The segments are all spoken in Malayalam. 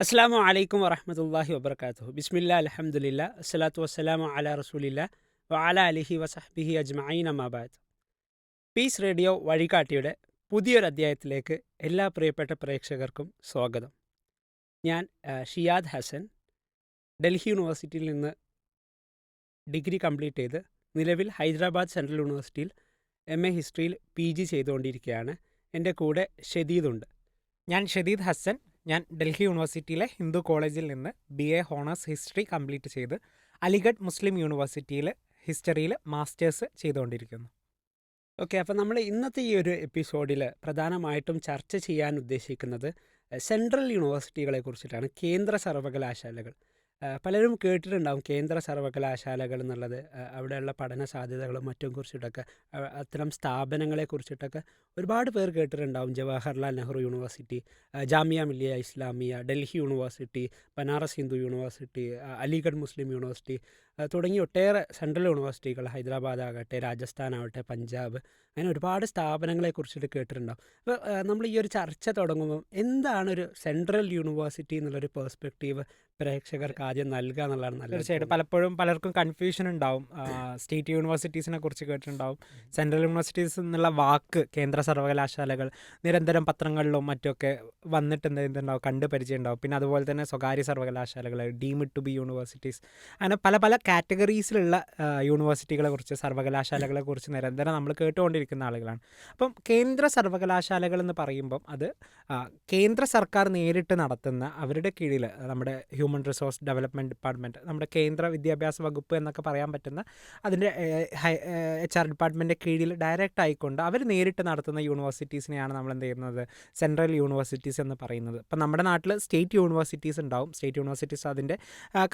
അസ്സാം വലൈക്കും വറഹമത്തല്ലാഹി വബർക്കാത്തു ബിസ്മില്ല അലഹമുല്ല അസ്സലാത്തു വസ്സലാമു അല റസൂലില്ല വഅല അലിഹി വസഹ്ബിഹി അജ്മഈൻ അമാബാദ് പീസ് റേഡിയോ വഴികാട്ടിയുടെ പുതിയൊരു അധ്യായത്തിലേക്ക് എല്ലാ പ്രിയപ്പെട്ട പ്രേക്ഷകർക്കും സ്വാഗതം. ഞാൻ ഷിയാദ് ഹസൻ ഡൽഹി യൂണിവേഴ്സിറ്റിയിൽ നിന്ന് ഡിഗ്രി കംപ്ലീറ്റ് ചെയ്ത് നിലവിൽ ഹൈദരാബാദ് സെൻട്രൽ യൂണിവേഴ്സിറ്റിയിൽ എം എ ഹിസ്റ്ററിയിൽ പി ജി ചെയ്തുകൊണ്ടിരിക്കുകയാണ്. എന്റെ കൂടെ ഷദീദുണ്ട് ഞാൻ ഷദീദ് ഹസൻ ഞാൻ ഡൽഹി യൂണിവേഴ്സിറ്റിയിലെ ഹിന്ദു കോളേജിൽ നിന്ന് B A honours history complete ചെയ്ത് അലിഗഡ് മുസ്ലിം യൂണിവേഴ്സിറ്റിയിൽ ഹിസ്റ്ററിയിൽ മാസ്റ്റേഴ്സ് ചെയ്തുകൊണ്ടിരിക്കുന്നു. ഓക്കെ അപ്പോൾ നമ്മൾ ഇന്നത്തെ ഈ ഒരു എപ്പിസോഡിൽ പ്രധാനമായിട്ടും ചർച്ച ചെയ്യാൻ ഉദ്ദേശിക്കുന്നത് സെൻട്രൽ യൂണിവേഴ്സിറ്റികളെ കുറിച്ചിട്ടാണ് കേന്ദ്ര സർവകലാശാലകൾ പലരും കേട്ടിട്ടുണ്ടാവും കേന്ദ്ര സർവകലാശാലകൾ എന്നുള്ളത് അവിടെയുള്ള പഠന സാധ്യതകളും മറ്റും കുറിച്ചിട്ടൊക്കെ അത്തരം സ്ഥാപനങ്ങളെ കുറിച്ചിട്ടൊക്കെ ഒരുപാട് പേർ കേട്ടിട്ടുണ്ടാവും. Jawaharlal Nehru university Jamia Millia Islamia Delhi university Banaras Hindu university Aligarh Muslim university തുടങ്ങി ഒട്ടേറെ സെൻട്രൽ യൂണിവേഴ്സിറ്റികൾ ഹൈദരാബാദ് ആകട്ടെ രാജസ്ഥാൻ ആവട്ടെ പഞ്ചാബ് അങ്ങനെ ഒരുപാട് സ്ഥാപനങ്ങളെ കുറിച്ചിട്ട് കേട്ടിട്ടുണ്ടാവും. അപ്പോൾ നമ്മൾ ഈ ഒരു ചർച്ച തുടങ്ങുമ്പോൾ എന്താണ് ഒരു സെൻട്രൽ യൂണിവേഴ്സിറ്റി എന്നുള്ളൊരു പേഴ്സ്പെക്റ്റീവ് പ്രേക്ഷകർക്ക് ആദ്യം നൽകുക എന്നുള്ളതാണ് നല്ല തീർച്ചയായിട്ടും. പലപ്പോഴും പലർക്കും കൺഫ്യൂഷൻ ഉണ്ടാവും. സ്റ്റേറ്റ് യൂണിവേഴ്സിറ്റീസിനെ കുറിച്ച് കേട്ടിട്ടുണ്ടാവും. സെൻട്രൽ യൂണിവേഴ്സിറ്റീസ് എന്നുള്ള വാക്ക് കേന്ദ്ര സർവകലാശാലകൾ നിരന്തരം പത്രങ്ങളിലും മറ്റൊക്കെ വന്നിട്ട് എന്ത് എന്തുണ്ടാവും കണ്ട് പരിചയം ഉണ്ടാവും പിന്നെ അതുപോലെ തന്നെ സ്വകാര്യ സർവകലാശാലകൾ ഡീമിഡ് ടു ബി യൂണിവേഴ്സിറ്റീസ്. അങ്ങനെ പല പല കാറ്റഗറീസിലുള്ള യൂണിവേഴ്സിറ്റികളെ കുറിച്ച് സർവകലാശാലകളെ കുറിച്ച് നിരന്തരം നമ്മൾ കേട്ടുകൊണ്ടിരിക്കുന്ന ആളുകളാണ്. അപ്പം കേന്ദ്ര സർവകലാശാലകൾ എന്ന് പറയുമ്പം അത് കേന്ദ്ര സർക്കാർ നേരിട്ട് നടത്തുന്ന അവരുടെ കീഴിൽ നമ്മുടെ ഹ്യൂമൻ റിസോഴ്സ് ഡെവലപ്മെന്റ് ഡിപ്പാർട്ട്മെന്റ് നമ്മുടെ കേന്ദ്ര വിദ്യാഭ്യാസ വകുപ്പ് എന്നൊക്കെ പറയാൻ പറ്റുന്ന അതിന്റെ എച്ച് ആർ ഡിപ്പാർട്ട്മെന്റിന്റെ കീഴിൽ ഡയറക്റ്റ് ആയിക്കൊണ്ട് അവർ നേരിട്ട് നടത്തുന്ന യൂണിവേഴ്സിറ്റീസിനെയാണ് നമ്മൾ എന്ത് ചെയ്യുന്നത്? സെൻട്രൽ യൂണിവേഴ്സിറ്റീസ് എന്ന് പറയുന്നത്. ഇപ്പം നമ്മുടെ നാട്ടിൽ സ്റ്റേറ്റ് യൂണിവേഴ്സിറ്റീസ് ഉണ്ടാവും. സ്റ്റേറ്റ് യൂണിവേഴ്സിറ്റീസ് അതിന്റെ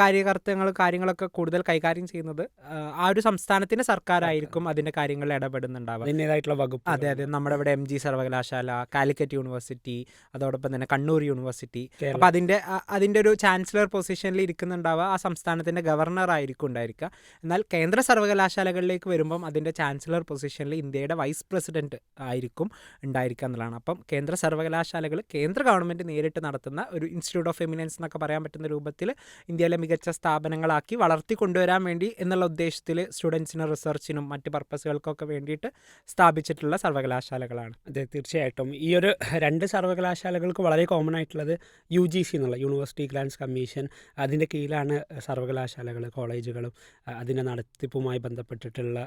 കാര്യകർത്തങ്ങൾ കാര്യങ്ങളൊക്കെ കൂടുതൽ കൈകാര്യം ചെയ്യുന്നത് ആ, ഒരു സംസ്ഥാനത്തിന്റെ സർക്കാരായിരിക്കും അതിന്റെ കാര്യങ്ങളിൽ ഇടപെടുന്നുണ്ടാവുക. അതിന്റേതായിട്ടുള്ള വകുപ്പ് അതെ അതെ. നമ്മുടെ ഇവിടെ എം ജി സർവകലാശാല കാലിക്കറ്റ് യൂണിവേഴ്സിറ്റി അതോടൊപ്പം തന്നെ കണ്ണൂർ യൂണിവേഴ്സിറ്റി. അപ്പൊ അതിന്റെ അതിന്റെ ഒരു ചാൻസലർ പൊസിഷനിൽ ഇരിക്കുന്നുണ്ടാവുക ആ സംസ്ഥാനത്തിന്റെ ഗവർണർ ആയിരിക്കും ഉണ്ടായിരിക്കുക. എന്നാൽ കേന്ദ്ര സർവകലാശാലകളിലേക്ക് വരുമ്പം അതിന്റെ ചാൻസലർ പൊസിഷനിൽ ഇന്ത്യയുടെ വൈസ് പ്രസിഡന്റ് ആയിരിക്കും ഉണ്ടായിരിക്കുക എന്നുള്ളതാണ്. അപ്പം കേന്ദ്ര സർവകലാശാലകൾ കേന്ദ്ര ഗവൺമെന്റ് നേരിട്ട് നടത്തുന്ന ഒരു ഇൻസ്റ്റിറ്റ്യൂട്ട് ഓഫ് എമിനൻസ് എന്നൊക്കെ പറയാൻ പറ്റുന്ന രൂപത്തിൽ ഇന്ത്യയിലെ മികച്ച സ്ഥാപനങ്ങളാക്കി വളർത്തി കൊണ്ടുവരാൻ വേണ്ടി എന്നുള്ള ഉദ്ദേശത്തിൽ സ്റ്റുഡൻസിനും റിസർച്ചിനും മറ്റ് പർപ്പസുകൾക്കൊക്കെ വേണ്ടിയിട്ട് സ്ഥാപിച്ചിട്ടുള്ള സർവകലാശാലകളാണ്. അതെ തീർച്ചയായിട്ടും. ഈ ഒരു രണ്ട് സർവകലാശാലകൾക്ക് വളരെ കോമൺ ആയിട്ടുള്ളത് യു ജി സി എന്നുള്ള യൂണിവേഴ്സിറ്റി ഗ്രാൻഡ്സ് കമ്മീഷൻ അതിന്റെ കീഴിലാണ് സർവകലാശാലകൾ കോളേജുകളും അതിന്റെ നടത്തിപ്പുമായി ബന്ധപ്പെട്ടിട്ടുള്ള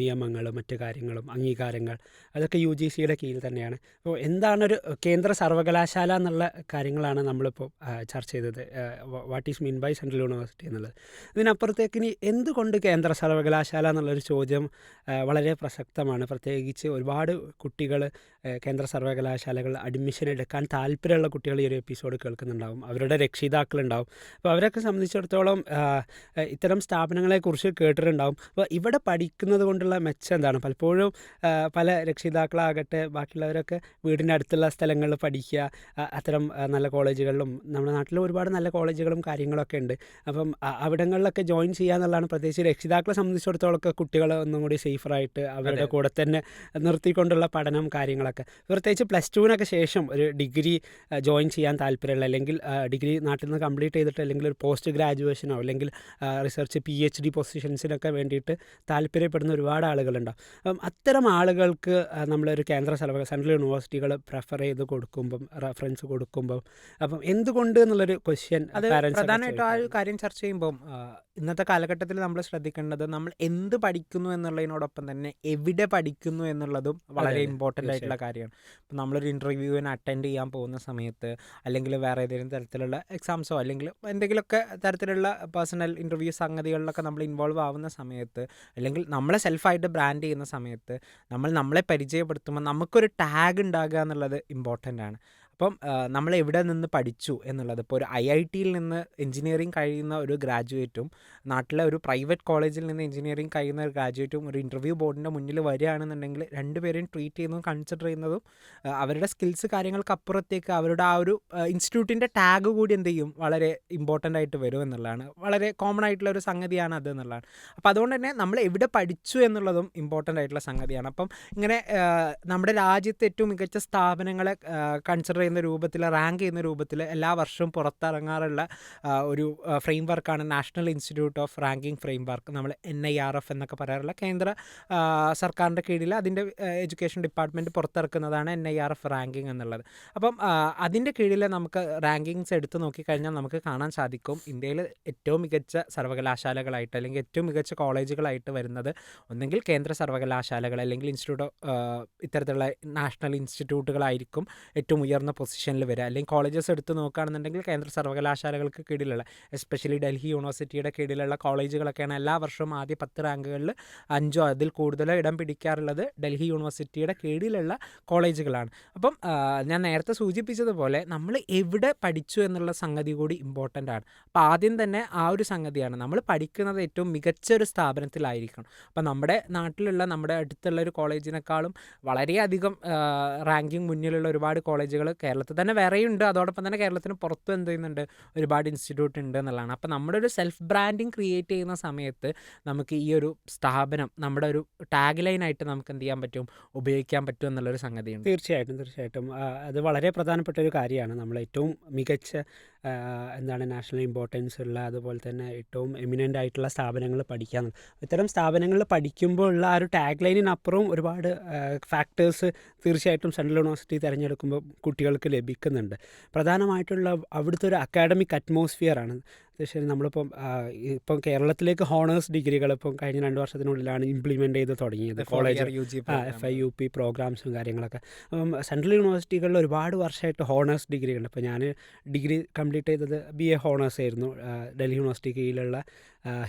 നിയമങ്ങളും മറ്റു കാര്യങ്ങളും അംഗീകാരങ്ങൾ അതൊക്കെ യു ജി സിയുടെ കീഴിൽ തന്നെയാണ്. അപ്പോൾ എന്താണൊരു കേന്ദ്ര സർവകലാശാല എന്നുള്ള കാര്യങ്ങളാണ് നമ്മളിപ്പോൾ ചർച്ച ചെയ്തത്. What is mean by central university എന്നുള്ളത്. ഇതിനപ്പുറത്തേക്ക് ഇനി എന്തുകൊണ്ട് കേന്ദ്ര സർവകലാശാല എന്നുള്ളൊരു ചോദ്യം വളരെ പ്രസക്തമാണ്. പ്രത്യേകിച്ച് ഒരുപാട് കുട്ടികൾ കേന്ദ്ര സർവകലാശാലകൾ അഡ്മിഷൻ എടുക്കാൻ താല്പര്യമുള്ള കുട്ടികൾ ഈ ഒരു എപ്പിസോഡ് കേൾക്കുന്നുണ്ടാവും. അവരുടെ രക്ഷിതാക്കളുണ്ടാവും. അപ്പോൾ അവരൊക്കെ സംബന്ധിച്ചിടത്തോളം ഇത്തരം സ്ഥാപനങ്ങളെക്കുറിച്ച് കേട്ടിട്ടുണ്ടാവും. അപ്പോൾ ഇവിടെ പഠിക്കുന്നത് കൊണ്ടുള്ള മെച്ചം എന്താണ്? പലപ്പോഴും പല രക്ഷിതാക്കളാകട്ടെ ബാക്കിയുള്ളവരൊക്കെ വീടിന്റെ അടുത്തുള്ള സ്ഥലങ്ങളിൽ പഠിക്കുക അത്തരം നല്ല കോളേജുകളിലും നമ്മുടെ നാട്ടിൽ ഒരുപാട് നല്ല കോളേജുകളും കാര്യങ്ങളൊക്കെ ഉണ്ട്. അപ്പം അവിടങ്ങളിലൊക്കെ ജോയിൻ ചെയ്യുക എന്നുള്ളതാണ് പ്രത്യേകിച്ച് രക്ഷിതാക്കളെ സംബന്ധിച്ചിടത്തോളം കുട്ടികൾ കുട്ടികളെ ഒന്നും കൂടി സേഫറായിട്ട് അവരുടെ കൂടെ തന്നെ നിർത്തിക്കൊണ്ടുള്ള പഠനം കാര്യങ്ങളൊക്കെ. പ്രത്യേകിച്ച് പ്ലസ് ടുവിനൊക്കെ ശേഷം ഒരു ഡിഗ്രി ജോയിൻ ചെയ്യാൻ താല്പര്യമുള്ള അല്ലെങ്കിൽ ഡിഗ്രി നാട്ടിൽ നിന്ന് കംപ്ലീറ്റ് ചെയ്തിട്ട് അല്ലെങ്കിൽ ഒരു പോസ്റ്റ് ഗ്രാജുവേഷനോ അല്ലെങ്കിൽ റിസർച്ച് പി എച്ച് ഡി പൊസിഷൻസിനൊക്കെ വേണ്ടിയിട്ട് താല്പര്യപ്പെടുന്ന ഒരുപാട് ആളുകളുണ്ടാവും അപ്പം അത്തരം ആളുകൾക്ക് നമ്മളൊരു കേന്ദ്ര സർവ സെൻട്രൽ യൂണിവേഴ്സിറ്റികൾ പ്രിഫർ ചെയ്ത് കൊടുക്കുമ്പം റെഫറൻസ് കൊടുക്കുമ്പം അപ്പം എന്തുകൊണ്ട് എന്നുള്ളൊരു ക്വസ്റ്റ്യൻ പ്രധാനമായിട്ടും ആ ഒരു കാര്യം ചർച്ച ചെയ്യുമ്പം ആ, ഇന്നത്തെ കാലഘട്ടത്തിൽ നമ്മൾ ശ്രദ്ധിക്കേണ്ടത് നമ്മൾ എന്ത് പഠിക്കുന്നു എന്നുള്ളതിനോടൊപ്പം തന്നെ എവിടെ പഠിക്കുന്നു എന്നുള്ളതും വളരെ ഇമ്പോർട്ടന്റ് ആയിട്ടുള്ള കാര്യമാണ്. ഇപ്പം നമ്മളൊരു ഇന്റർവ്യൂവിന് അറ്റൻഡ് ചെയ്യാൻ പോകുന്ന സമയത്ത് അല്ലെങ്കിൽ വേറെ ഏതെങ്കിലും തരത്തിലുള്ള എക്സാംസോ അല്ലെങ്കിൽ എന്തെങ്കിലുമൊക്കെ തരത്തിലുള്ള പേഴ്സണൽ ഇന്റർവ്യൂ സംഗതികളിലൊക്കെ നമ്മൾ ഇൻവോൾവ് ആവുന്ന സമയത്ത് അല്ലെങ്കിൽ നമ്മളെ സെൽഫായിട്ട് ബ്രാൻഡ് ചെയ്യുന്ന സമയത്ത് നമ്മൾ നമ്മളെ പരിചയപ്പെടുത്തുമ്പോൾ നമുക്കൊരു ടാഗ് ഉണ്ടാകുക എന്നുള്ളത് ഇമ്പോർട്ടന്റ് ആണ്. അപ്പം നമ്മൾ എവിടെ നിന്ന് പഠിച്ചു എന്നുള്ളത്. ഇപ്പോൾ ഒരു ഐ ഐ ടിയിൽ നിന്ന് എഞ്ചിനീയറിംഗ് കഴിയുന്ന ഒരു ഗ്രാജുവേറ്റും നാട്ടിലെ ഒരു പ്രൈവറ്റ് കോളേജിൽ നിന്ന് എഞ്ചിനീയറിംഗ് കഴിയുന്ന ഒരു ഗ്രാജുവേറ്റും ഒരു ഇന്റർവ്യൂ ബോർഡിന്റെ മുന്നിൽ വരികയാണെന്നുണ്ടെങ്കിൽ രണ്ടുപേരെയും ട്രീറ്റ് ചെയ്യുന്നതും കൺസിഡർ ചെയ്യുന്നതും അവരുടെ സ്കിൽസ് കാര്യങ്ങൾക്ക് അപ്പുറത്തേക്ക് അവരുടെ ആ ഒരു ഇൻസ്റ്റിറ്റ്യൂട്ടിന്റെ ടാഗ് കൂടി എന്ത് ചെയ്യും? വളരെ ഇമ്പോർട്ടന്റ് ആയിട്ട് വരും എന്നുള്ളതാണ്. വളരെ കോമൺ ആയിട്ടുള്ള ഒരു സംഗതിയാണ് അത് എന്നുള്ളതാണ്. അപ്പോൾ അതുകൊണ്ട് തന്നെ നമ്മൾ എവിടെ പഠിച്ചു എന്നുള്ളതും ഇമ്പോർട്ടന്റ് ആയിട്ടുള്ള സംഗതിയാണ്. അപ്പം ഇങ്ങനെ നമ്മുടെ രാജ്യത്തെ ഏറ്റവും മികച്ച സ്ഥാപനങ്ങളെ കൺസിഡർ ചെയ്യുന്ന രൂപത്തിൽ റാങ്ക് ചെയ്യുന്ന രൂപത്തിൽ എല്ലാ വർഷവും പുറത്തിറങ്ങാറുള്ള ഒരു ഫ്രെയിം വർക്കാണ് national institute of ranking framework നമ്മൾ എൻ ഐ ആർ എഫ് എന്നൊക്കെ പറയാറുള്ള കേന്ദ്ര സർക്കാരിന്റെ കീഴിൽ അതിന്റെ education department പുറത്തിറക്കുന്നതാണ് N I R F ranking എന്നുള്ളത്. അപ്പം അതിന്റെ കീഴിൽ നമുക്ക് റാങ്കിങ്സ് എടുത്തു നോക്കിക്കഴിഞ്ഞാൽ നമുക്ക് കാണാൻ സാധിക്കും ഇന്ത്യയിൽ ഏറ്റവും മികച്ച സർവകലാശാലകളായിട്ട് അല്ലെങ്കിൽ ഏറ്റവും മികച്ച കോളേജുകളായിട്ട് വരുന്നത് ഒന്നെങ്കിൽ കേന്ദ്ര സർവകലാശാലകൾ അല്ലെങ്കിൽ ഇൻസ്റ്റിറ്റ്യൂട്ട് ഇത്തരത്തിലുള്ള നാഷണൽ ഇൻസ്റ്റിറ്റ്യൂട്ടുകളായിരിക്കും ഏറ്റവും ഉയർന്ന പൊസിഷനിൽ വരിക അല്ലെങ്കിൽ കോളേജസ് എടുത്ത് നോക്കുകയാണെന്നുണ്ടെങ്കിൽ കേന്ദ്ര സർവകലാശാലകൾക്ക് കീഴിലുള്ള എസ്പെഷ്യലി ഡൽഹി യൂണിവേഴ്സിറ്റിയുടെ കീഴിലുള്ള കോളേജുകളൊക്കെയാണ് എല്ലാ വർഷവും ആദ്യ പത്ത് റാങ്കുകളിൽ അഞ്ചോ അതിൽ കൂടുതലോ ഇടം പിടിക്കാറുള്ളത് ഡൽഹി യൂണിവേഴ്സിറ്റിയുടെ കീഴിലുള്ള കോളേജുകളാണ് അപ്പം ഞാൻ നേരത്തെ സൂചിപ്പിച്ചതുപോലെ നമ്മൾ എവിടെ പഠിച്ചു എന്നുള്ള സംഗതി കൂടി ഇമ്പോർട്ടന്റ് ആണ്. അപ്പോൾ ആദ്യം തന്നെ ആ ഒരു സംഗതിയാണ്. നമ്മൾ പഠിക്കുന്നത് ഏറ്റവും മികച്ച ഒരു സ്ഥാപനത്തിലായിരിക്കണം. അപ്പം നമ്മുടെ നാട്ടിലുള്ള നമ്മുടെ അടുത്തുള്ള ഒരു കോളേജിനേക്കാളും വളരെയധികം റാങ്കിങ് മുന്നിലുള്ള ഒരുപാട് കോളേജുകൾ കേരളത്തിൽ തന്നെ വേറെയുണ്ട്. അതോടൊപ്പം തന്നെ കേരളത്തിന് പുറത്തും എന്ത് ചെയ്യുന്നുണ്ട്? ഒരുപാട് ഇൻസ്റ്റിറ്റ്യൂട്ട് ഉണ്ട് എന്നുള്ളതാണ്. അപ്പോൾ നമ്മുടെ ഒരു സെൽഫ് ബ്രാൻഡിങ് ക്രിയേറ്റ് ചെയ്യുന്ന സമയത്ത് നമുക്ക് ഈ ഒരു സ്ഥാപനം നമ്മുടെ ഒരു ടാഗ് ലൈനായിട്ട് നമുക്ക് എന്ത് ചെയ്യാൻ പറ്റും? ഉപയോഗിക്കാൻ പറ്റും എന്നുള്ളൊരു സംഗതിയുണ്ട്. തീർച്ചയായിട്ടും തീർച്ചയായിട്ടും. അത് വളരെ പ്രധാനപ്പെട്ട ഒരു കാര്യമാണ്. നമ്മൾ ഏറ്റവും മികച്ച എന്താണ് നാഷണൽ ഇമ്പോർട്ടൻസ് ഉള്ള അതുപോലെ തന്നെ ഏറ്റവും എമിനന്റ് ആയിട്ടുള്ള സ്ഥാപനങ്ങൾ പഠിക്കാൻ ഇത്തരം സ്ഥാപനങ്ങളിൽ പഠിക്കുമ്പോൾ ഉള്ള ആ ഒരു ടാഗ് ലൈനിനപ്പുറവും ഒരുപാട് ഫാക്ടേഴ്സ് തീർച്ചയായിട്ടും സെൻട്രൽ യൂണിവേഴ്സിറ്റി തിരഞ്ഞെടുക്കുമ്പോൾ കുട്ടികൾക്ക് ലഭിക്കുന്നുണ്ട്. പ്രധാനമായിട്ടുള്ള അവിടുത്തെ ഒരു അക്കാഡമിക് അറ്റ്മോസ്ഫിയറാണ് തീർച്ചയായും നമ്മളിപ്പം ഇപ്പം കേരളത്തിലേക്ക് ഹോണേഴ്സ് ഡിഗ്രികൾ ഇപ്പം കഴിഞ്ഞ രണ്ട് വർഷത്തിനുള്ളിലാണ് ഇംപ്ലിമെന്റ് ചെയ്ത് തുടങ്ങിയത്. കോളേജ് യു ജി ആ എഫ് ഐ യു പി പ്രോഗ്രാംസും കാര്യങ്ങളൊക്കെ. അപ്പം സെൻട്രൽ യൂണിവേഴ്സിറ്റികളിൽ ഒരുപാട് വർഷമായിട്ട് ഹോണേഴ്സ് ഡിഗ്രി ഉണ്ട് അപ്പോൾ ഞാൻ ഡിഗ്രി കംപ്ലീറ്റ് ചെയ്തത് ബി എ ഹോണേഴ്സ് ആയിരുന്നു. ഡൽഹി യൂണിവേഴ്സിറ്റി കീഴിലുള്ള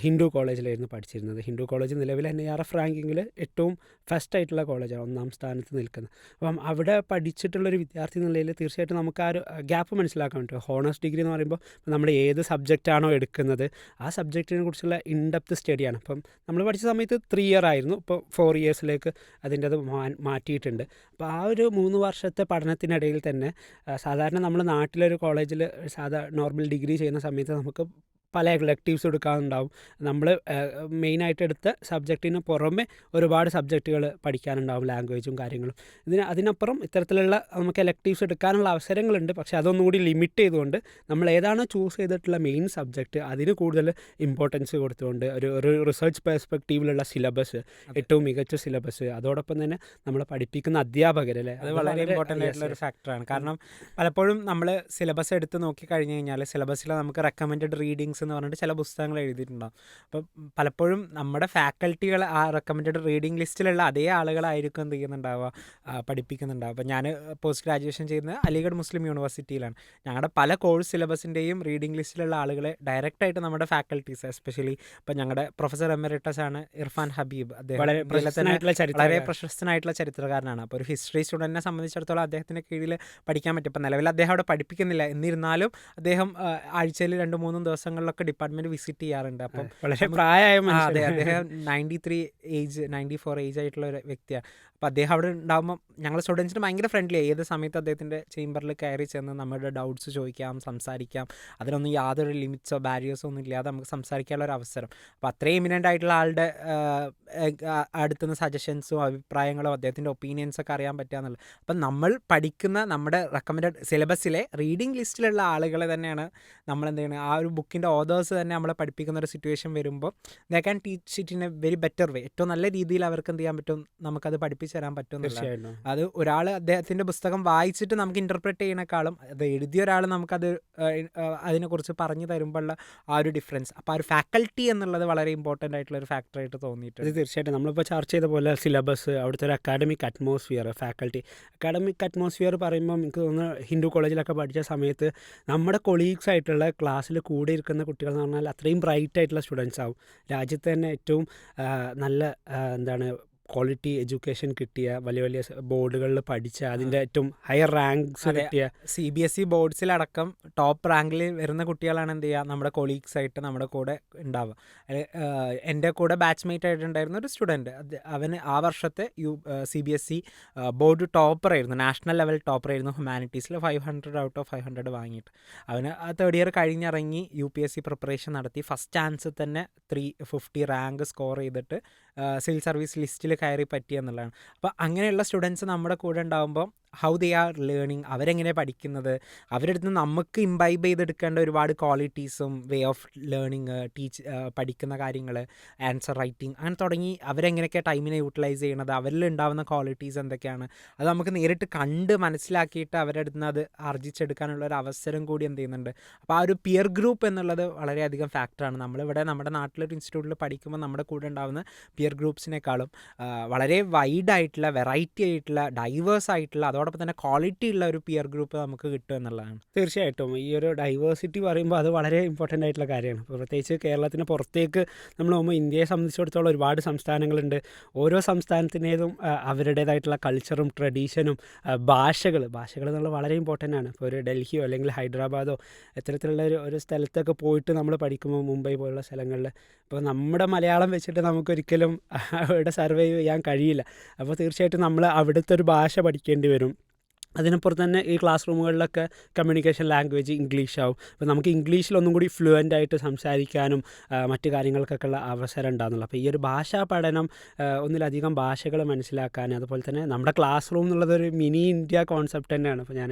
ഹിന്ദു കോളേജിലായിരുന്നു പഠിച്ചിരുന്നത്. ഹിന്ദു കോളേജ് നിലവിൽ എൻ ഐ ആർ എഫ് റാങ്കിങ്ങിൽ ഏറ്റവും ഫസ്റ്റ് ആയിട്ടുള്ള കോളേജാണ് ഒന്നാം സ്ഥാനത്ത് നിൽക്കുന്നത്. അപ്പം അവിടെ പഠിച്ചിട്ടുള്ളൊരു വിദ്യാർത്ഥി നിലയിൽ തീർച്ചയായിട്ടും നമുക്ക് ആ ഒരു ഗ്യാപ്പ് മനസ്സിലാക്കാൻ പറ്റും. ഹോണേഴ്സ് ഡിഗ്രി എന്ന് പറയുമ്പോൾ നമ്മൾ ഏത് സബ്ജക്റ്റാണോ എടുക്കുന്നത് ആ സബ്ജക്റ്റിനെ കുറിച്ചുള്ള ഇൻഡെപ്ത് സ്റ്റഡിയാണ് അപ്പം നമ്മൾ പഠിച്ച സമയത്ത് ത്രീ ഇയർ ആയിരുന്നു. ഇപ്പോൾ ഫോർ ഇയേഴ്സിലേക്ക് അതിന്റെ അത് മാറ്റിയിട്ടുണ്ട്. അപ്പോൾ ആ ഒരു മൂന്ന് വർഷത്തെ പഠനത്തിനിടയിൽ തന്നെ സാധാരണ നമ്മൾ നാട്ടിലൊരു കോളേജിൽ സാധാ നോർമൽ ഡിഗ്രി ചെയ്യുന്ന സമയത്ത് നമുക്ക് പല എലക്റ്റീവ്സ് എടുക്കാനുണ്ടാവും. നമ്മൾ മെയിനായിട്ട് എടുത്ത സബ്ജക്റ്റിന് പുറമെ ഒരുപാട് സബ്ജക്റ്റുകൾ പഠിക്കാനുണ്ടാവും ലാംഗ്വേജും കാര്യങ്ങളും. ഇതിന് അതിനപ്പുറം ഇത്തരത്തിലുള്ള നമുക്ക് എലക്റ്റീവ്സ് എടുക്കാനുള്ള അവസരങ്ങളുണ്ട്. പക്ഷേ അതൊന്നും കൂടി ലിമിറ്റ് ചെയ്തുകൊണ്ട് നമ്മൾ ഏതാണോ ചൂസ് ചെയ്തിട്ടുള്ള മെയിൻ സബ്ജക്റ്റ് അതിന് കൂടുതൽ ഇമ്പോർട്ടൻസ് കൊടുത്തുകൊണ്ട് ഒരു ഒരു റിസർച്ച് പെർസ്പെക്റ്റീവിലുള്ള സിലബസ് ഏറ്റവും മികച്ച സിലബസ് അതോടൊപ്പം തന്നെ നമ്മൾ പഠിപ്പിക്കുന്ന അധ്യാപകർ അല്ലേ? അത് വളരെ ഇമ്പോർട്ടന്റ് ആയിട്ടുള്ള ഒരു ഫാക്ടറാണ് കാരണം പലപ്പോഴും നമ്മൾ സിലബസ് എടുത്ത് നോക്കി കഴിഞ്ഞ് കഴിഞ്ഞാൽ സിലബസിൽ നമുക്ക് റെക്കമെൻഡ് റീഡിങ്സ് എന്ന് പറഞ്ഞിട്ട് ചില പുസ്തകങ്ങൾ എഴുതിയിട്ടുണ്ടാകും അപ്പം പലപ്പോഴും നമ്മുടെ ഫാക്കൽറ്റികൾ ആ റെക്കമെൻഡ് റീഡിംഗ് ലിസ്റ്റിലുള്ള അതേ ആളുകളായിരിക്കും എന്ത് ചെയ്യുന്നുണ്ടാവുക പഠിപ്പിക്കുന്നുണ്ടാവുക. അപ്പം ഞാൻ പോസ്റ്റ് ഗ്രാജുവേഷൻ ചെയ്യുന്നത് അലിഗഡ് മുസ്ലിം യൂണിവേഴ്സിറ്റിയിലാണ്. ഞങ്ങളുടെ പല കോഴ്സ് സിലബസിന്റെയും റീഡിംഗ് ലിസ്റ്റിലുള്ള ആളുകളെ ഡയറക്റ്റായിട്ട് നമ്മുടെ ഫാക്കൽറ്റീസ് എസ്പെഷ്യലി ഇപ്പം ഞങ്ങളുടെ പ്രൊഫസർ എമറിറ്റസ് ആണ് ഇർഫാൻ ഹബീബ്. അദ്ദേഹം വളരെ പ്രശസ്തനായിട്ടുള്ള ചരിത്രകാരനാണ്. അപ്പോൾ ഒരു ഹിസ്റ്ററി സ്റ്റുഡന്റിനെ സംബന്ധിച്ചിടത്തോളം അദ്ദേഹത്തിന്റെ കീഴിൽ പഠിക്കാൻ പറ്റും. ഇപ്പം നിലവിൽ അദ്ദേഹം അവിടെ പഠിപ്പിക്കുന്നില്ല. എന്നിരുന്നാലും അദ്ദേഹം ആഴ്ചയിൽ രണ്ട് മൂന്നും ദിവസങ്ങളിലൊക്കെ ഡിപ്പാർട്ട്മെന്റ് വിസിറ്റ് ചെയ്യാറുണ്ട്. അപ്പം വളരെ പ്രായമായ അതെ അദ്ദേഹം ninety three age ninety four age ആയിട്ടുള്ള ഒരു വ്യക്തിയാണ് അപ്പോൾ അദ്ദേഹം അവിടെ ഉണ്ടാകുമ്പോൾ ഞങ്ങൾ സ്റ്റുഡൻസിന് ഭയങ്കര ഫ്രണ്ട്ലി ഏത് സമയത്ത് അദ്ദേഹത്തിന്റെ ചേംബറിൽ കയറി ചെന്ന് നമ്മുടെ ഡൗട്ട്സ് ചോദിക്കാം സംസാരിക്കാം. അതിനൊന്നും യാതൊരു ലിമിറ്റ്സോ ബാരിയേഴ്സോ ഒന്നും ഇല്ലാതെ നമുക്ക് സംസാരിക്കാനുള്ള ഒരു അവസരം. അപ്പോൾ അത്രയും ഇമിനന്റ് ആയിട്ടുള്ള ആളുടെ അടുത്തുനിന്ന് സജഷൻസും അഭിപ്രായങ്ങളും അദ്ദേഹത്തിന്റെ ഒപ്പീനിയൻസ് ഒക്കെ അറിയാൻ പറ്റുക എന്നുള്ളത്. അപ്പം നമ്മൾ പഠിക്കുന്ന നമ്മുടെ റെക്കമെൻഡ് സിലബസിലെ റീഡിംഗ് ലിസ്റ്റിലുള്ള ആളുകളെ തന്നെയാണ് നമ്മൾ എന്ത് ചെയ്യുന്നത് ആ ഒരു ബുക്കിന്റെ ഓതേഴ്സ് തന്നെ നമ്മളെ പഠിപ്പിക്കുന്ന ഒരു സിറ്റുവേഷൻ വരുമ്പോൾ they can teach it in a very better way ഏറ്റവും നല്ല രീതിയിൽ അവർക്ക് എന്ത് ചെയ്യാൻ പറ്റും? നമുക്കത് പഠിപ്പിച്ചു തരാൻ പറ്റും അത് ഒരാൾ അദ്ദേഹത്തിന്റെ പുസ്തകം വായിച്ചിട്ട് നമുക്ക് ഇന്റർപ്രറ്റ് ചെയ്യണേക്കാളും അത് എഴുതിയ ഒരാൾ നമുക്കത് അതിനെക്കുറിച്ച് പറഞ്ഞു തരുമ്പോഴുള്ള ആ ഒരു ഡിഫറൻസ് അപ്പോൾ ആ ഒരു ഫാക്കൽറ്റി എന്നുള്ളത് വളരെ ഇമ്പോർട്ടന്റ് ആയിട്ടുള്ള ഒരു ഫാക്ടറായിട്ട് ആയിട്ട് തോന്നിയിട്ടുണ്ട്. തീർച്ചയായിട്ടും നമ്മളിപ്പോൾ ചർച്ച ചെയ്ത പോലെ സിലബസ് അവിടുത്തെ ഒരു academic atmosphere faculty academic atmosphere പറയുമ്പോൾ എനിക്ക് തോന്നുന്നു ഹിന്ദു കോളേജിലൊക്കെ പഠിച്ച സമയത്ത് നമ്മുടെ കൊളീഗ്സ് ആയിട്ടുള്ള ക്ലാസ്സിൽ കൂടെ ഇരിക്കുന്ന കുട്ടികൾ എന്ന് പറഞ്ഞാൽ അത്രയും ബ്രൈറ്റ് ആയിട്ടുള്ള സ്റ്റുഡൻസ് ആവും. രാജ്യത്ത് തന്നെ ഏറ്റവും നല്ല എന്താണ് ക്വാളിറ്റി എഡ്യൂക്കേഷൻ കിട്ടിയ വലിയ വലിയ ബോർഡുകളിൽ പഠിച്ച അതിന്റെ ഏറ്റവും ഹയർ റാങ്ക്സ് കിട്ടിയ സി ബി എസ് ഇ ബോർഡ്സിലടക്കം ടോപ്പ് റാങ്കിൽ വരുന്ന കുട്ടികളാണ് എന്ത് ചെയ്യുക? നമ്മുടെ കൊളീഗ്സ് ആയിട്ട് നമ്മുടെ കൂടെ ഉണ്ടാവുക. എന്റെ കൂടെ ബാച്ച്മേറ്റ് ആയിട്ടുണ്ടായിരുന്ന ഒരു സ്റ്റുഡന്റ് അവന് ആ വർഷത്തെ U C B S E board topper ആയിരുന്നു. നാഷണൽ ലെവൽ ടോപ്പർ ആയിരുന്നു ഹ്യൂമാനിറ്റീസിൽ five hundred out of five hundred വാങ്ങിയിട്ട്. അവന് ആ third year കഴിഞ്ഞിറങ്ങി U P S C preparation നടത്തി. ഫസ്റ്റ് ചാൻസ് തന്നെ ത്രീ ഫിഫ്റ്റി റാങ്ക് സ്കോർ ചെയ്തിട്ട് സിവിൽ സർവീസ് ലിസ്റ്റിൽ കയറി പറ്റിയെന്നുള്ളതാണ്. അപ്പോൾ അങ്ങനെയുള്ള സ്റ്റുഡൻസ് നമ്മുടെ കൂടെ ഉണ്ടാകുമ്പോൾ ഹൗ ദേ ആർ ലേണിങ് അവരെങ്ങനെ പഠിക്കുന്നത് അവരെടുത്ത് നിന്ന് നമുക്ക് ഇമ്പൈബ് ചെയ്തെടുക്കേണ്ട ഒരുപാട് ക്വാളിറ്റീസും വേ ഓഫ് ലേണിങ് ടീച്ച് പഠിക്കുന്ന കാര്യങ്ങൾ ആൻസർ റൈറ്റിംഗ് അങ്ങനെ തുടങ്ങി അവരെങ്ങനെയൊക്കെ ടൈമിനെ യൂട്ടിലൈസ് ചെയ്യണത് അവരിൽ ഉണ്ടാവുന്ന ക്വാളിറ്റീസ് എന്തൊക്കെയാണ് അത് നമുക്ക് നേരിട്ട് കണ്ട് മനസ്സിലാക്കിയിട്ട് അവരുടെ അടുത്ത് നിന്ന് അത് ആർജിച്ചെടുക്കാനുള്ള ഒരു അവസരം കൂടി എന്ത് ചെയ്യുന്നുണ്ട്. അപ്പോൾ ആ ഒരു പിയർ ഗ്രൂപ്പ് എന്നുള്ളത് വളരെയധികം ഫാക്ടറാണ് നമ്മളിവിടെ നമ്മുടെ നാട്ടിലൊരു ഇൻസ്റ്റിറ്റ്യൂട്ടിൽ പഠിക്കുമ്പോൾ നമ്മുടെ കൂടെ ഉണ്ടാകുന്ന പിയർ ഗ്രൂപ്പ്സിനേക്കാളും വളരെ വൈഡ് ആയിട്ടുള്ള വെറൈറ്റി ആയിട്ടുള്ള ഡൈവേഴ്സ് ആയിട്ടുള്ള അതോടൊപ്പം തന്നെ ക്വാളിറ്റി ഉള്ള ഒരു പിയർ ഗ്രൂപ്പ് നമുക്ക് കിട്ടും എന്നുള്ളതാണ്. തീർച്ചയായിട്ടും. ഈ ഒരു ഡൈവേഴ്സിറ്റി പറയുമ്പോൾ അത് വളരെ ഇമ്പോർട്ടന്റ് ആയിട്ടുള്ള കാര്യമാണ്. പ്രത്യേകിച്ച് കേരളത്തിന് പുറത്തേക്ക് നമ്മൾ പോകുമ്പോൾ ഇന്ത്യയെ സംബന്ധിച്ചിടത്തോളം ഒരുപാട് സംസ്ഥാനങ്ങളുണ്ട്. ഓരോ സംസ്ഥാനത്തിന്റേതും അവരുടേതായിട്ടുള്ള കൾച്ചറും ട്രഡീഷനും ഭാഷകൾ ഭാഷകൾ എന്നുള്ളത് വളരെ ഇമ്പോർട്ടന്റ് ആണ്. ഇപ്പോൾ ഒരു ഡൽഹിയോ അല്ലെങ്കിൽ ഹൈദരാബാദോ ഇത്തരത്തിലുള്ള ഒരു ഒരു സ്ഥലത്തൊക്കെ പോയിട്ട് നമ്മൾ പഠിക്കുമ്പോൾ മുംബൈ പോലുള്ള സ്ഥലങ്ങളിൽ ഇപ്പോൾ നമ്മുടെ മലയാളം വെച്ചിട്ട് നമുക്കൊരിക്കലും അവിടെ സർവൈവ് ചെയ്യാൻ കഴിയില്ല. അപ്പോൾ തീർച്ചയായിട്ടും നമ്മൾ അവിടുത്തെ ഒരു ഭാഷ പഠിക്കേണ്ടി വരും. അതിനപ്പുറത്ത് തന്നെ ഈ ക്ലാസ് റൂമുകളിലൊക്കെ കമ്മ്യൂണിക്കേഷൻ ലാംഗ്വേജ് ഇംഗ്ലീഷ് ആവും. അപ്പോൾ നമുക്ക് ഇംഗ്ലീഷിൽ ഒന്നും കൂടി ഫ്ലുവന്റ് ആയിട്ട് സംസാരിക്കാനും മറ്റ് കാര്യങ്ങൾക്കൊക്കെ ഉള്ള അവസരം ഉണ്ടാകുന്നുള്ളൂ അപ്പോൾ ഈ ഒരു ഭാഷാ പഠനം ഒന്നിലധികം ഭാഷകൾ മനസ്സിലാക്കാൻ അതുപോലെ തന്നെ നമ്മുടെ ക്ലാസ് റൂം എന്നുള്ളത് ഒരു മിനി ഇന്ത്യ കോൺസെപ്റ്റ് തന്നെയാണ്. അപ്പോൾ ഞാൻ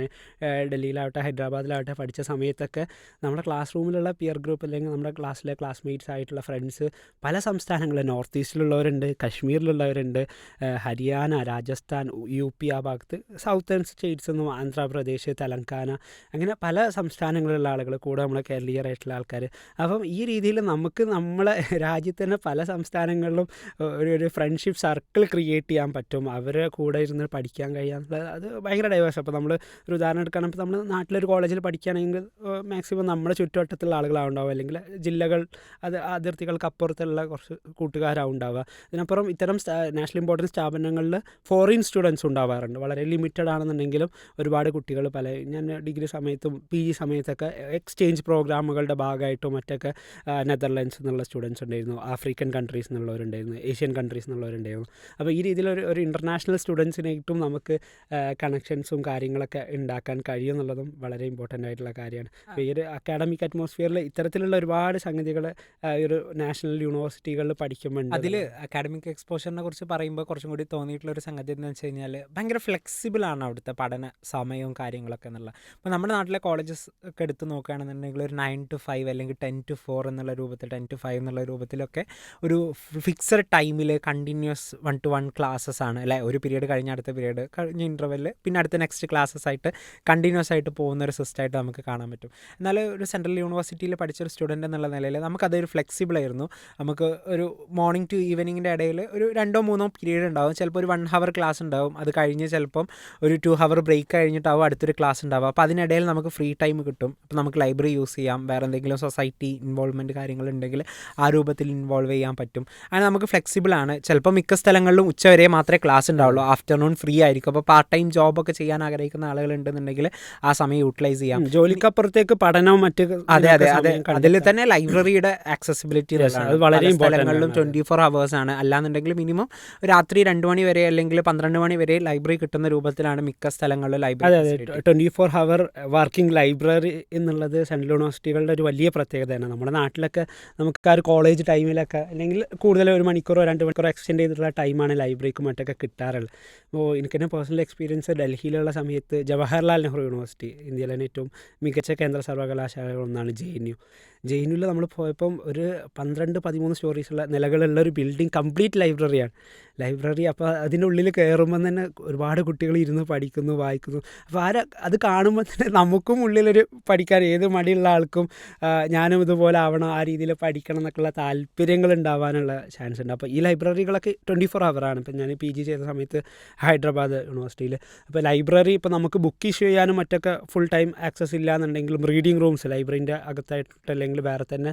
ഡൽഹിയിലാവട്ടെ ഹൈദരാബാദിലാവട്ടെ പഠിച്ച സമയത്തൊക്കെ നമ്മുടെ ക്ലാസ് റൂമിലുള്ള പിയർ ഗ്രൂപ്പ് അല്ലെങ്കിൽ നമ്മുടെ ക്ലാസ്സിലെ ക്ലാസ്മേറ്റ്സ് ആയിട്ടുള്ള ഫ്രണ്ട്സ് പല സംസ്ഥാനങ്ങളിൽ നോർത്ത് ഈസ്റ്റിലുള്ളവരുണ്ട് കശ്മീരിലുള്ളവരുണ്ട് ഹരിയാന രാജസ്ഥാൻ യു പി ആ ഭാഗത്ത് സൗത്തേൺ സ്റ്റേറ്റ്സ് എന്നും ആന്ധ്രാപ്രദേശ് തെലങ്കാന അങ്ങനെ പല സംസ്ഥാനങ്ങളിലുള്ള ആളുകൾ കൂടെ നമ്മളെ കേരളീയരായിട്ടുള്ള ആൾക്കാർ അപ്പം ഈ രീതിയിൽ നമുക്ക് നമ്മളെ രാജ്യത്ത് തന്നെ പല സംസ്ഥാനങ്ങളിലും ഒരു ഒരു ഫ്രണ്ട്ഷിപ്പ് സർക്കിൾ ക്രിയേറ്റ് ചെയ്യാൻ പറ്റും. അവരെ കൂടെ ഇരുന്ന് പഠിക്കാൻ കഴിയാന്നുള്ളത് അത് ഭയങ്കര ഡൈവേഴ്സ് അപ്പോൾ നമ്മൾ ഒരു ഉദാഹരണം എടുക്കുകയാണെങ്കിൽ ഇപ്പോൾ നമ്മൾ നാട്ടിലൊരു കോളേജിൽ പഠിക്കുകയാണെങ്കിൽ മാക്സിമം നമ്മുടെ ചുറ്റുവട്ടത്തുള്ള ആളുകളാവുണ്ടാവുക. അല്ലെങ്കിൽ ജില്ലകൾ അത് അതിർത്തികൾക്ക് അപ്പുറത്തുള്ള കുറച്ച് കൂട്ടുകാരാവും ഉണ്ടാവുക അതിനപ്പുറം ഇത്തരം നാഷണൽ ഇമ്പോർട്ടൻസ് സ്ഥാപനങ്ങളിൽ ഫോറിൻ സ്റ്റുഡൻസ് ഉണ്ടാവാറുണ്ട്. വളരെ ലിമിറ്റഡ് ആണെന്നുണ്ടെങ്കിലും ഒരുപാട് കുട്ടികൾ പല ഞാൻ ഡിഗ്രി സമയത്തും പി ജി സമയത്തൊക്കെ എക്സ്ചേഞ്ച് പ്രോഗ്രാമുകളുടെ ഭാഗമായിട്ടും മറ്റൊക്കെ നെതർലാൻഡ്സ് എന്നുള്ള സ്റ്റുഡൻസ് ഉണ്ടായിരുന്നു. ആഫ്രിക്കൻ കൺട്രീസ് എന്നുള്ളവരുണ്ടായിരുന്നു. ഏഷ്യൻ കൺട്രീസ് എന്നുള്ളവരുണ്ടായിരുന്നു. അപ്പോൾ ഈ രീതിയിൽ ഒരു ഒരു ഇന്റർനാഷണൽ സ്റ്റുഡൻസിനായിട്ടും നമുക്ക് കണക്ഷൻസും കാര്യങ്ങളൊക്കെ ഉണ്ടാക്കാൻ കഴിയും എന്നുള്ളതും വളരെ ഇമ്പോർട്ടന്റ് ആയിട്ടുള്ള കാര്യമാണ്. അപ്പോൾ ഈ ഒരു അക്കാഡമിക് അറ്റ്മോസ്ഫിയറിൽ ഇത്തരത്തിലുള്ള ഒരുപാട് സംഗതികൾ ഒരു നാഷണൽ യൂണിവേഴ്സിറ്റികളിൽ പഠിക്കുമ്പോൾ അതിൽ അക്കാഡമിക് എക്സ്പോഷറിനെ കുറിച്ച് പറയുമ്പോൾ കുറച്ചും കൂടി തോന്നിയിട്ടുള്ള ഒരു സംഗതി എന്ന് വെച്ച് കഴിഞ്ഞാൽ ഭയങ്കര ഫ്ലെക്സിബിൾ ആണ് അവിടുത്തെ പഠന. സമയവും കാര്യങ്ങളൊക്കെ എന്നുള്ള. അപ്പോൾ നമ്മുടെ നാട്ടിലെ കോളേജസ് ഒക്കെ എടുത്ത് നോക്കുകയാണെന്നുണ്ടെങ്കിൽ ഒരു നയൻ ടു ഫൈവ് അല്ലെങ്കിൽ ടെൻ ടു ഫോർ എന്നുള്ള രൂപത്തിൽ ടെൻ ടു ഫൈവ് എന്നുള്ള രൂപത്തിലൊക്കെ ഒരു ഫിക്സഡ് ടൈമിൽ continuous one to one classes ആണ്. അല്ലേ? ഒരു പീരീഡ് കഴിഞ്ഞ അടുത്ത പീരീഡ് കഴിഞ്ഞ ഇന്റർവെല്ലിൽ പിന്നെ അടുത്ത നെക്സ്റ്റ് ക്ലാസ്സസ് ആയിട്ട് കണ്ടിന്യൂസ് ആയിട്ട് പോകുന്ന ഒരു സിസ്റ്റമായിട്ട് നമുക്ക് കാണാൻ പറ്റും. എന്നാൽ ഒരു സെൻട്രൽ യൂണിവേഴ്സിറ്റിയിൽ പഠിച്ച ഒരു സ്റ്റുഡന്റ് എന്നുള്ള നിലയിൽ നമുക്കതൊരു ഫ്ലെക്സിബിൾ ആയിരുന്നു. നമുക്ക് ഒരു മോർണിംഗ് ടു ഈവനിങ്ങിന്റെ ഇടയിൽ ഒരു രണ്ടോ മൂന്നോ പീരീഡ് ഉണ്ടാവും. ചിലപ്പോൾ ഒരു വൺ ഹവർ ക്ലാസ് ഉണ്ടാവും. അത് കഴിഞ്ഞ് ചിലപ്പം ഒരു ടു ഹവർ ബ്രേക്ക് കഴിഞ്ഞിട്ടാവും അടുത്തൊരു ക്ലാസ് ഉണ്ടാവുക. അപ്പോൾ അതിനിടയിൽ നമുക്ക് ഫ്രീ ടൈം കിട്ടും. അപ്പോൾ നമുക്ക് ലൈബ്രറി യൂസ് ചെയ്യാം. വേറെ എന്തെങ്കിലും സൊസൈറ്റി ഇൻവോൾവ്മെന്റ് കാര്യങ്ങളുണ്ടെങ്കിൽ ആ രൂപത്തിൽ ഇൻവോൾവ് ചെയ്യാൻ പറ്റും. അങ്ങനെ നമുക്ക് ഫ്ലെക്സിബിൾ ആണ്. ചിലപ്പോൾ മിക്ക സ്ഥലങ്ങളിലും ഉച്ചവരെ മാത്രമേ ക്ലാസ് ഉണ്ടാവുള്ളൂ. ആഫ്റ്റർനൂൺ ഫ്രീ ആയിരിക്കും. അപ്പോൾ പാർട്ട് ടൈം ജോബൊക്കെ ചെയ്യാൻ ആഗ്രഹിക്കുന്ന ആളുകളുണ്ടെന്നുണ്ടെങ്കിൽ ആ സമയം യൂട്ടിലൈസ് ചെയ്യാം. ജോലിക്കപ്പുറത്തേക്ക് പഠനവും മറ്റ് അതെ അതെ അതെ. അതിൽ തന്നെ ലൈബ്രറിയുടെ ആക്സസിബിലിറ്റി വളരെ സ്ഥലങ്ങളിലും ട്വന്റി ഫോർ അവേഴ്സ് ആണ്. അല്ലാന്നുണ്ടെങ്കിൽ മിനിമം രാത്രി രണ്ട് മണി വരെ അല്ലെങ്കിൽ പന്ത്രണ്ട് മണി വരെ ലൈബ്രറി കിട്ടുന്ന രൂപത്തിലാണ് മിക്ക സ്ഥലങ്ങളിലും അതെ ലൈബ്രറി അതെ twenty four hour working library എന്നുള്ളത് സെൻട്രൽ യൂണിവേഴ്സിറ്റികളുടെ ഒരു വലിയ പ്രത്യേകതയാണ്. നമ്മുടെ നാട്ടിലൊക്കെ നമുക്ക് ആ ഒരു കോളേജ് ടൈമിലൊക്കെ അല്ലെങ്കിൽ കൂടുതൽ ഒരു മണിക്കൂറോ രണ്ട് മണിക്കൂറോ എക്സ്റ്റെൻഡ് ചെയ്തിട്ടുള്ള ടൈമാണ് ലൈബ്രറിക്കും മറ്റൊക്കെ കിട്ടാറുള്ളത്. അപ്പോൾ എനിക്ക് തന്നെ പേഴ്സണൽ എക്സ്പീരിയൻസ് ഡൽഹിയിലുള്ള സമയത്ത് ജവഹർലാൽ നെഹ്റു യൂണിവേഴ്സിറ്റി ഇന്ത്യയിലെ ഏറ്റവും മികച്ച കേന്ദ്ര സർവകലാശാലകളൊന്നാണ് J N U J N യുവിൽ നമ്മൾ പോയപ്പം ഒരു പന്ത്രണ്ട് പതിമൂന്ന് സ്റ്റോറീസുള്ള നിലകളുള്ള ഒരു ബിൽഡിംഗ് കംപ്ലീറ്റ് ലൈബ്രറിയാണ്. ലൈബ്രറി അപ്പോൾ അതിന്റെ ഉള്ളിൽ കയറുമ്പം തന്നെ ഒരുപാട് കുട്ടികൾ ഇരുന്ന് പഠിക്കുന്നു വായിക്കുന്നു. അപ്പോൾ ആര അത് കാണുമ്പോൾ തന്നെ നമുക്കും ഉള്ളിലൊരു പഠിക്കാൻ ഏത് മടിയുള്ള ആൾക്കും ഞാനും ഇതുപോലെ ആവണം ആ രീതിയിൽ പഠിക്കണം എന്നൊക്കെയുള്ള താല്പര്യങ്ങൾ ഉണ്ടാവാനുള്ള ചാൻസ് ഉണ്ട്. അപ്പോൾ ഈ ലൈബ്രറികളൊക്കെ ട്വന്റി ഫോർ അവറാണ് ഇപ്പം ഞാൻ പി ജി ചെയ്ത സമയത്ത് ഹൈദരാബാദ് യൂണിവേഴ്സിറ്റിയിൽ അപ്പോൾ ലൈബ്രറി ഇപ്പോൾ നമുക്ക് ബുക്ക് ഇഷ്യൂ ചെയ്യാനും മറ്റൊക്കെ ഫുൾ ടൈം ആക്സസ് ഇല്ല എന്നുണ്ടെങ്കിലും റീഡിംഗ് റൂംസ് ലൈബ്രറിന്റെ അകത്തായിട്ട് അല്ലെങ്കിൽ വേറെ തന്നെ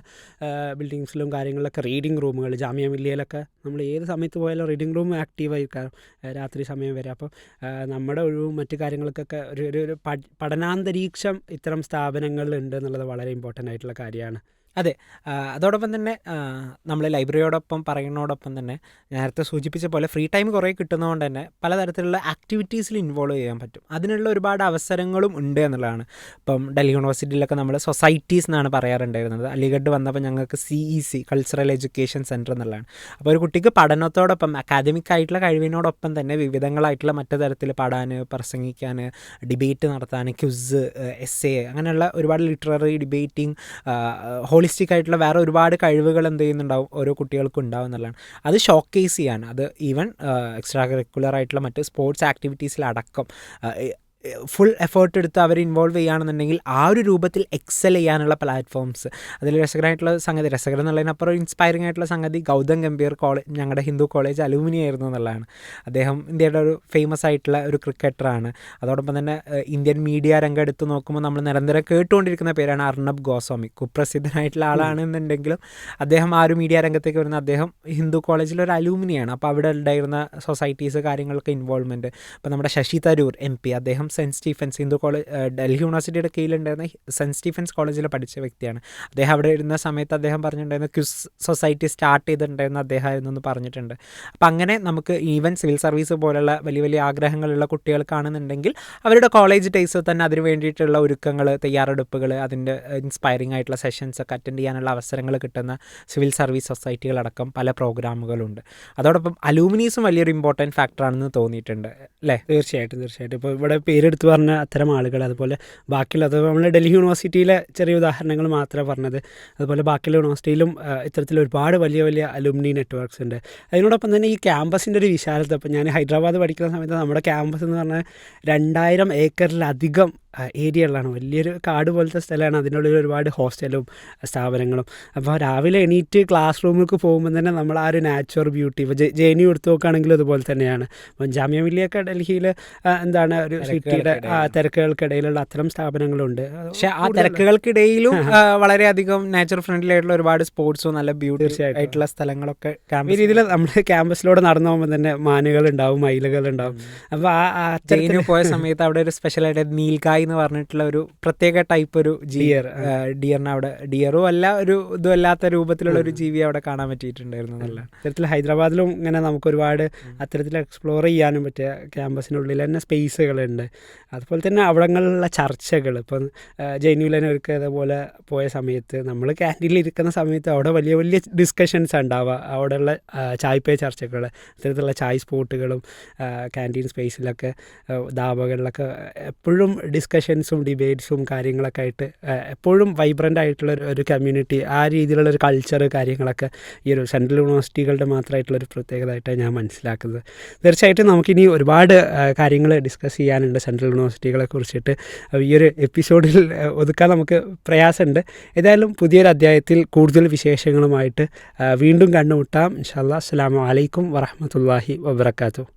ബിൽഡിങ്സിലും കാര്യങ്ങളിലൊക്കെ റീഡിംഗ് റൂമുകൾ ജാമ്യ മില്ലിയയിലൊക്കെ നമ്മൾ ഏത് സമയത്ത് പോയാലും റീഡിംഗ് റൂം ആക്റ്റീവ് ആയിരിക്കാം രാത്രി സമയം വരെ. അപ്പോൾ നമ്മുടെ ഒഴിവും മറ്റു കാര്യങ്ങൾക്കൊക്കെ ഒരു ഒരു പഠനാന്തരീക്ഷം ഇത്തരം സ്ഥാപനങ്ങളിൽ ഉണ്ട് എന്നുള്ളത് വളരെ ഇമ്പോർട്ടന്റ് ആയിട്ടുള്ള കാര്യമാണ്. അതെ. അതോടൊപ്പം തന്നെ നമ്മൾ ലൈബ്രറിയോടൊപ്പം പറയുന്നതോടൊപ്പം തന്നെ നേരത്തെ സൂചിപ്പിച്ച പോലെ ഫ്രീ ടൈം കുറേ കിട്ടുന്നതുകൊണ്ട് തന്നെ പലതരത്തിലുള്ള ആക്ടിവിറ്റീസിൽ ഇൻവോൾവ് ചെയ്യാൻ പറ്റും. അതിനുള്ള ഒരുപാട് അവസരങ്ങളും ഉണ്ട് എന്നുള്ളതാണ്. ഇപ്പം ഡൽഹി യൂണിവേഴ്സിറ്റിയിലൊക്കെ നമ്മൾ സൊസൈറ്റീസ് എന്നാണ് പറയാറുണ്ടായിരുന്നത്. അലിഗഡ് വന്നപ്പോൾ ഞങ്ങൾക്ക് C E C cultural education centre എന്നുള്ളതാണ്. അപ്പോൾ ഒരു കുട്ടിക്ക് പഠനത്തോടൊപ്പം അക്കാദമിക് ആയിട്ടുള്ള കഴിവിനോടൊപ്പം തന്നെ വിവിധങ്ങളായിട്ടുള്ള മറ്റു തരത്തിൽ പാടാൻ പ്രസംഗിക്കാൻ ഡിബേറ്റ് നടത്താൻ ക്യുസ് എസ് എ അങ്ങനെയുള്ള ഒരുപാട് ലിറ്റററി ഡിബേറ്റിംഗ് ഹോളിസ്റ്റിക് ആയിട്ടുള്ള വേറെ ഒരുപാട് കഴിവുകൾ എന്ത് ചെയ്യുന്നുണ്ടാവും? ഓരോ കുട്ടികൾക്കും ഉണ്ടാവും എന്നുള്ളതാണ്. അത് ഷോക്കേസ് ചെയ്യാൻ അത് ഈവൻ എക്സ്ട്രാ കരിക്കുലർ ആയിട്ടുള്ള മറ്റ് സ്പോർട്സ് ആക്ടിവിറ്റീസിലടക്കം ഫുൾ എഫേർട്ട് എടുത്ത് അവർ ഇൻവോൾവ് ചെയ്യുകയാണെന്നുണ്ടെങ്കിൽ ആ ഒരു രൂപത്തിൽ എക്സൽ ചെയ്യാനുള്ള പ്ലാറ്റ്ഫോംസ് അതിൽ രസകരമായിട്ടുള്ള സംഗതി രസകരം എന്നുള്ളതിനപ്പുറം ഇൻസ്പയറിംഗ് ആയിട്ടുള്ള സംഗതി ഗൗതം ഗംഭീർ കോളേജ് ഞങ്ങളുടെ ഹിന്ദു കോളേജ് അലൂമിനി ആയിരുന്നു എന്നുള്ളതാണ്. അദ്ദേഹം ഇന്ത്യയുടെ ഒരു ഫേമസ് ആയിട്ടുള്ള ഒരു ക്രിക്കറ്ററാണ് അതോടൊപ്പം തന്നെ ഇന്ത്യൻ മീഡിയ രംഗം എടുത്ത് നോക്കുമ്പോൾ നമ്മൾ നിരന്തരം കേട്ടുകൊണ്ടിരിക്കുന്ന പേരാണ് അർണബ് ഗോസ്വാമി. കുപ്രസിദ്ധനായിട്ടുള്ള ആളാണെന്നുണ്ടെങ്കിലും അദ്ദേഹം ആ ഒരു മീഡിയ രംഗത്തേക്ക് വരുന്ന അദ്ദേഹം ഹിന്ദു കോളേജിൽ ഒരു അലൂമിനിയാണ്. അപ്പോൾ അവിടെ ഉണ്ടായിരുന്ന സൊസൈറ്റീസ് കാര്യങ്ങളൊക്കെ ഇൻവോൾവ്മെന്റ് ഇപ്പോൾ നമ്മുടെ ശശി തരൂർ എം പി അദ്ദേഹം saint Stephen's Hindu college Delhi യൂണിവേഴ്സിറ്റിയുടെ കീഴിലുണ്ടായിരുന്ന സെന്റ് സ്റ്റീഫൻസ് കോളേജിൽ പഠിച്ച വ്യക്തിയാണ്. അദ്ദേഹം അവിടെ ഇരുന്ന സമയത്ത് അദ്ദേഹം പറഞ്ഞിട്ടുണ്ടായിരുന്ന ക്യുസ് സൊസൈറ്റി സ്റ്റാർട്ട് ചെയ്തിട്ടുണ്ടായിരുന്ന അദ്ദേഹമായിരുന്നു എന്ന് പറഞ്ഞിട്ടുണ്ട്. അപ്പം അങ്ങനെ നമുക്ക് ഈവൻ സിവിൽ സർവീസ് പോലുള്ള വലിയ വലിയ ആഗ്രഹങ്ങളുള്ള കുട്ടികൾക്കാണെന്നുണ്ടെങ്കിൽ അവരുടെ കോളേജ് ഡേയ്സിൽ തന്നെ അതിന് വേണ്ടിയിട്ടുള്ള ഒരുക്കങ്ങൾ തയ്യാറെടുപ്പുകൾ അതിന്റെ ഇൻസ്പയറിംഗ് ആയിട്ടുള്ള സെഷൻസ് ഒക്കെ അറ്റൻഡ് ചെയ്യാനുള്ള അവസരങ്ങൾ കിട്ടുന്ന സിവിൽ സർവീസ് സൊസൈറ്റികളടക്കം പല പ്രോഗ്രാമുകളുണ്ട് അതോടൊപ്പം അലൂമിനീസും വലിയൊരു ഇമ്പോർട്ടന്റ് ഫാക്ടറാണെന്ന് തോന്നിയിട്ടുണ്ട്. അല്ലേ? തീർച്ചയായിട്ടും തീർച്ചയായിട്ടും. ഇപ്പോൾ ഇവിടെ പേരെടുത്ത് പറഞ്ഞ അത്തരം ആളുകൾ അതുപോലെ ബാക്കിയുള്ള അതുപോലെ നമ്മൾ ഡൽഹി യൂണിവേഴ്സിറ്റിയിലെ ചെറിയ ഉദാഹരണങ്ങൾ മാത്രമേ പറഞ്ഞത്. അതുപോലെ ബാക്കിയുള്ള യൂണിവേഴ്സിറ്റിയിലും ഇത്തരത്തിൽ ഒരുപാട് വലിയ വലിയ അലുമിനി നെറ്റ്വർക്ക്സ് ഉണ്ട്. അതിനോടൊപ്പം തന്നെ ഈ ക്യാമ്പസിന്റെ ഒരു വിശാലത ഇപ്പം ഞാൻ ഹൈദരാബാദ് പഠിക്കുന്ന സമയത്ത് നമ്മുടെ ക്യാമ്പസ് എന്ന് പറഞ്ഞാൽ രണ്ടായിരം ഏക്കറിലധികം ഏരിയകളാണ് വലിയൊരു കാട് പോലത്തെ സ്ഥലമാണ്. അതിനുള്ളിൽ ഒരുപാട് ഹോസ്റ്റലും സ്ഥാപനങ്ങളും. അപ്പോൾ രാവിലെ എണീറ്റ് ക്ലാസ് റൂമിലേക്ക് പോകുമ്പോൾ തന്നെ നമ്മൾ ആ ഒരു നാച്ചുറൽ ബ്യൂട്ടി. ഇപ്പോൾ ജെ എൻ യു എടുത്തു നോക്കുകയാണെങ്കിലും അതുപോലെ തന്നെയാണ്. അപ്പം ജാമ്യ മില്ലിയൊക്കെ ഡൽഹിയിൽ എന്താണ് ഒരു സിറ്റിയുടെ ആ, തിരക്കുകൾക്കിടയിലുള്ള അത്തരം സ്ഥാപനങ്ങളുണ്ട്. പക്ഷേ ആ തിരക്കുകൾക്കിടയിലും വളരെയധികം നാച്ചുറൽ ഫ്രണ്ട്ലി ആയിട്ടുള്ള ഒരുപാട് സ്പോർട്സും നല്ല ബ്യൂട്ടി ആയിട്ടുള്ള സ്ഥലങ്ങളൊക്കെ ഈ രീതിയിൽ നമ്മൾ ക്യാമ്പസിലൂടെ നടന്നു പോകുമ്പോൾ തന്നെ മാനുകൾ ഉണ്ടാവും മയിലുകൾ ഉണ്ടാവും അപ്പോൾ ആ പോയ സമയത്ത് അവിടെ ഒരു സ്പെഷ്യൽ ആയിട്ട് നീൽഗായ് എന്ന് പറഞ്ഞിട്ടുള്ള ഒരു പ്രത്യേക ടൈപ്പ് ഒരു Deer, ഡിയറിന് അവിടെ ഡിയറും അല്ല ഒരു ഇതും അല്ലാത്ത രൂപത്തിലുള്ള ഒരു ജീവി അവിടെ കാണാൻ പറ്റിയിട്ടുണ്ടായിരുന്നു നല്ല. ഇത്തരത്തിൽ ഹൈദരാബാദിലും ഇങ്ങനെ നമുക്ക് ഒരുപാട് അത്തരത്തിൽ എക്സ്പ്ലോർ ചെയ്യാനും പറ്റിയ ക്യാമ്പസിനുള്ളിൽ തന്നെ സ്പേസുകളുണ്ട് അതുപോലെ തന്നെ അവിടങ്ങളിലുള്ള ചർച്ചകൾ ഇപ്പം ജൈനുവിലനെ ഒരുക്കുക അതേപോലെ പോയ സമയത്ത് നമ്മൾ ക്യാന്റീനിൽ ഇരിക്കുന്ന സമയത്ത് അവിടെ വലിയ വലിയ ഡിസ്കഷൻസ് ഉണ്ടാവുക. അവിടെയുള്ള ചായ്പേ ചർച്ചകൾ അത്തരത്തിലുള്ള ചായ് സ്പോട്ടുകളും ക്യാന്റീൻ സ്പേസിലൊക്കെ ധാബകളിലൊക്കെ എപ്പോഴും ഡിസ്കഷൻസും ഡിബേറ്റ്സും കാര്യങ്ങളൊക്കെ ആയിട്ട് എപ്പോഴും വൈബ്രന്റ് ആയിട്ടുള്ള ഒരു- കമ്മ്യൂണിറ്റി ആ രീതിയിലുള്ള ഒരു കൾച്ചർ കാര്യങ്ങളൊക്കെ ഈ ഒരു സെൻട്രൽ യൂണിവേഴ്സിറ്റികളുടെ മാത്രമായിട്ടുള്ള ഒരു പ്രത്യേകതയായിട്ടാണ് ഞാൻ മനസ്സിലാക്കുന്നത്. തീർച്ചയായിട്ടും നമുക്കിനി ഒരുപാട് കാര്യങ്ങൾ ഡിസ്കസ് ചെയ്യാനുണ്ട് സെൻട്രൽ യൂണിവേഴ്സിറ്റികളെ കുറിച്ചിട്ട്. ഈ ഒരു എപ്പിസോഡിൽ ഒതുക്കാൻ നമുക്ക് പ്രയാസമുണ്ട്. ഏതായാലും പുതിയൊരു അധ്യായത്തിൽ കൂടുതൽ വിശേഷങ്ങളുമായിട്ട് വീണ്ടും കണ്ടുമുട്ടാം. ഇൻഷാല്ലാ അസ്സാം വലൈക്കും വറഹമത്തല്ലാഹി വബർക്കാത്തു